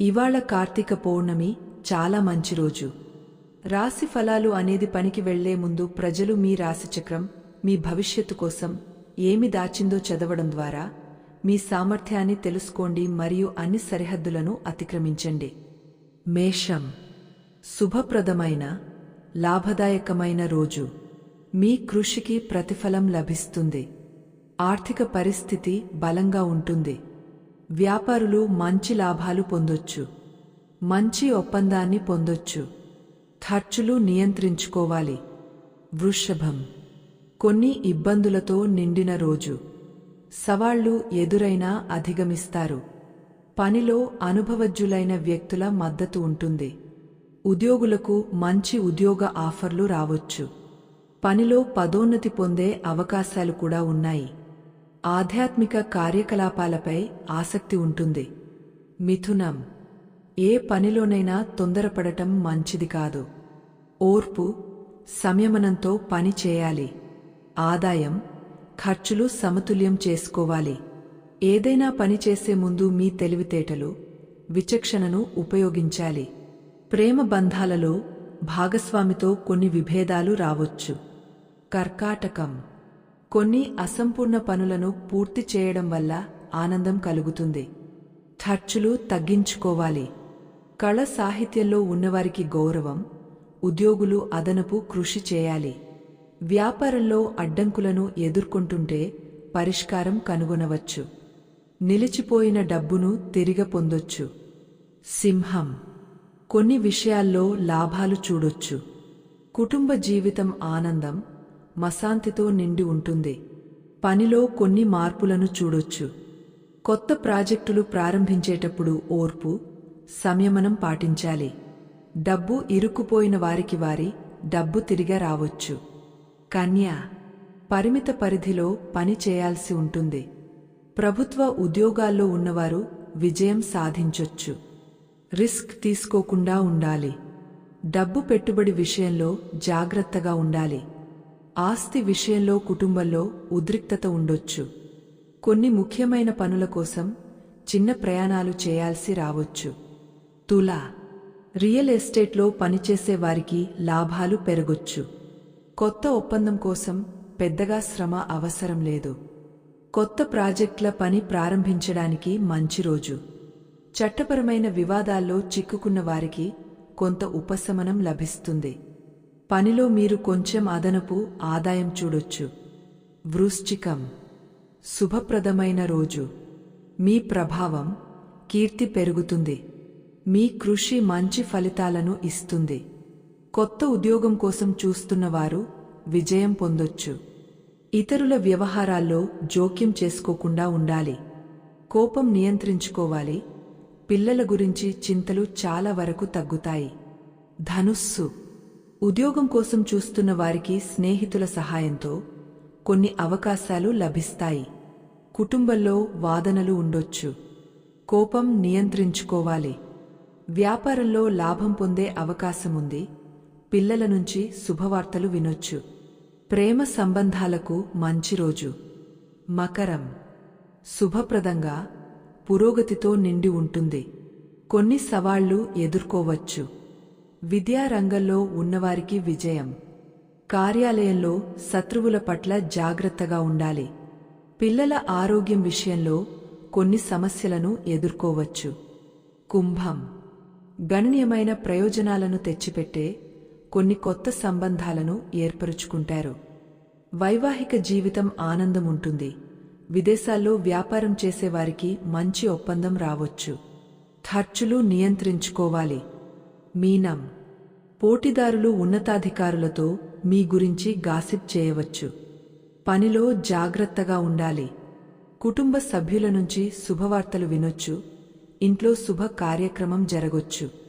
ఇవాళ కార్తీక పౌర్ణమి చాలా మంచి రోజు. రాశి ఫలాలు అనేది పనికి వెళ్ళే ముందు ప్రజలు మీ రాశిచక్రం మీ భవిష్యత్తు కోసం ఏమి దాచిందో చదవడం ద్వారా మీ సామర్థ్యాన్ని తెలుసుకోండి మరియు అన్ని సరిహద్దులను అతిక్రమించండి. మేషం. శుభప్రదమైన లాభదాయకమైన రోజు. మీ కృషికి ప్రతిఫలం లభిస్తుంది. ఆర్థిక పరిస్థితి బలంగా ఉంటుంది. వ్యాపారులు మంచి లాభాలు పొందొచ్చు. మంచి ఒప్పందాన్ని పొందొచ్చు. ఖర్చులు నియంత్రించుకోవాలి. వృషభం. కొన్ని ఇబ్బందులతో నిండిన రోజు. సవాళ్ళు ఎదురైనా అధిగమిస్తారు. పనిలో అనుభవజ్జులైన వ్యక్తుల మద్దతు ఉంటుంది. ఉద్యోగులకు మంచి ఉద్యోగ ఆఫర్లు రావచ్చు. పనిలో పదోన్నతి పొందే అవకాశాలు కూడా ఉన్నాయి. ఆధ్యాత్మిక కార్యకలాపాలపై ఆసక్తి ఉంటుంది. మిథునం. ఏ పనిలోనైనా తొందరపడటం మంచిది కాదు. ఓర్పు సంయమనంతో పని చేయాలి. ఆదాయం ఖర్చులు సమతుల్యం చేసుకోవాలి. ఏదైనా పని చేసే ముందు మీ తెలివితేటలు విచక్షణను ఉపయోగించాలి. ప్రేమ బంధాలలో భాగస్వామితో కొన్ని విభేదాలు రావచ్చు. కర్కాటకం. కొన్ని అసంపూర్ణ పనులను పూర్తి చేయడం వల్ల ఆనందం కలుగుతుంది. ఖర్చులు తగ్గించుకోవాలి. కళ సాహిత్యంలో ఉన్నవారికి గౌరవం ఉద్యోగులు అదనపు కృషి చేయాలి. వ్యాపారంలో అడ్డంకులను ఎదుర్కొంటుంటే పరిష్కారం కనుగొనవచ్చు. నిలిచిపోయిన డబ్బును తిరిగ పొందొచ్చు. సింహం. కొన్ని విషయాల్లో లాభాలు చూడొచ్చు. కుటుంబ జీవితం ఆనందం మశాంతితో నిండి ఉంటుంది. పనిలో కొన్ని మార్పులను చూడొచ్చు. కొత్త ప్రాజెక్టులు ప్రారంభించేటప్పుడు ఓర్పు సంయమనం పాటించాలి. డబ్బు ఇరుక్కుపోయిన వారికి వారి డబ్బు తిరిగి రావచ్చు. కన్యా పరిమిత పరిధిలో పని చేయాల్సి ఉంటుంది. ప్రభుత్వ ఉద్యోగాల్లో ఉన్నవారు విజయం సాధించొచ్చు. రిస్క్ తీసుకోకుండా ఉండాలి. డబ్బు పెట్టుబడి విషయంలో జాగ్రత్తగా ఉండాలి. ఆస్తి విషయంలో కుటుంబంలో ఉద్రిక్తత ఉండొచ్చు. కొన్ని ముఖ్యమైన పనుల కోసం చిన్న ప్రయాణాలు చేయాల్సి రావచ్చు. తులా. రియల్ ఎస్టేట్లో పనిచేసే వారికి లాభాలు పెరగొచ్చు. కొత్త ఒప్పందం కోసం పెద్దగా శ్రమ అవసరం లేదు. కొత్త ప్రాజెక్టుల పని ప్రారంభించడానికి మంచి రోజు. చట్టపరమైన వివాదాల్లో చిక్కుకున్న వారికి కొంత ఉపశమనం లభిస్తుంది. పనిలో మీరు కొంచెం అదనపు ఆదాయం చూడొచ్చు. వృశ్చికం. శుభప్రదమైన రోజు. మీ ప్రభావం కీర్తి పెరుగుతుంది. మీ కృషి మంచి ఫలితాలను ఇస్తుంది. కొత్త ఉద్యోగం కోసం చూస్తున్నవారు విజయం పొందొచ్చు. ఇతరుల వ్యవహారాల్లో జోక్యం చేసుకోకుండా ఉండాలి. కోపం నియంత్రించుకోవాలి. పిల్లల గురించి చింతలు చాలా వరకు తగ్గుతాయి. ధనుస్సు. ఉద్యోగం కోసం చూస్తున్న వారికి స్నేహితుల సహాయంతో కొన్ని అవకాశాలు లభిస్తాయి. కుటుంబంలో వాదనలు ఉండొచ్చు. కోపం నియంత్రించుకోవాలి. వ్యాపారంలో లాభం పొందే అవకాశముంది. పిల్లల నుంచి శుభవార్తలు వినొచ్చు. ప్రేమ సంబంధాలకు మంచి రోజు. మకరం. శుభప్రదంగా పురోగతితో నిండి ఉంటుంది. కొన్ని సవాళ్ళు ఎదుర్కోవచ్చు. విద్యారంగంలో ఉన్నవారికి విజయం. కార్యాలయంలో శత్రువుల పట్ల జాగ్రత్తగా ఉండాలి. పిల్లల ఆరోగ్యం విషయంలో కొన్ని సమస్యలను ఎదుర్కోవచ్చు. కుంభం. గణనీయమైన ప్రయోజనాలను తెచ్చిపెట్టే కొన్ని కొత్త సంబంధాలను ఏర్పరుచుకుంటారు. వైవాహిక జీవితం ఆనందం ఉంటుంది. విదేశాల్లో వ్యాపారం చేసేవారికి మంచి ఒప్పందం రావచ్చు. ఖర్చులు నియంత్రించుకోవాలి. మీనం. పోటీదారులు ఉన్నతాధికారులతో మీ గురించి గాసిప్ చేయవచ్చు. పనిలో జాగ్రత్తగా ఉండాలి. కుటుంబ సభ్యుల నుంచి శుభవార్తలు వినొచ్చు. ఇంట్లో శుభ కార్యక్రమం జరగొచ్చు.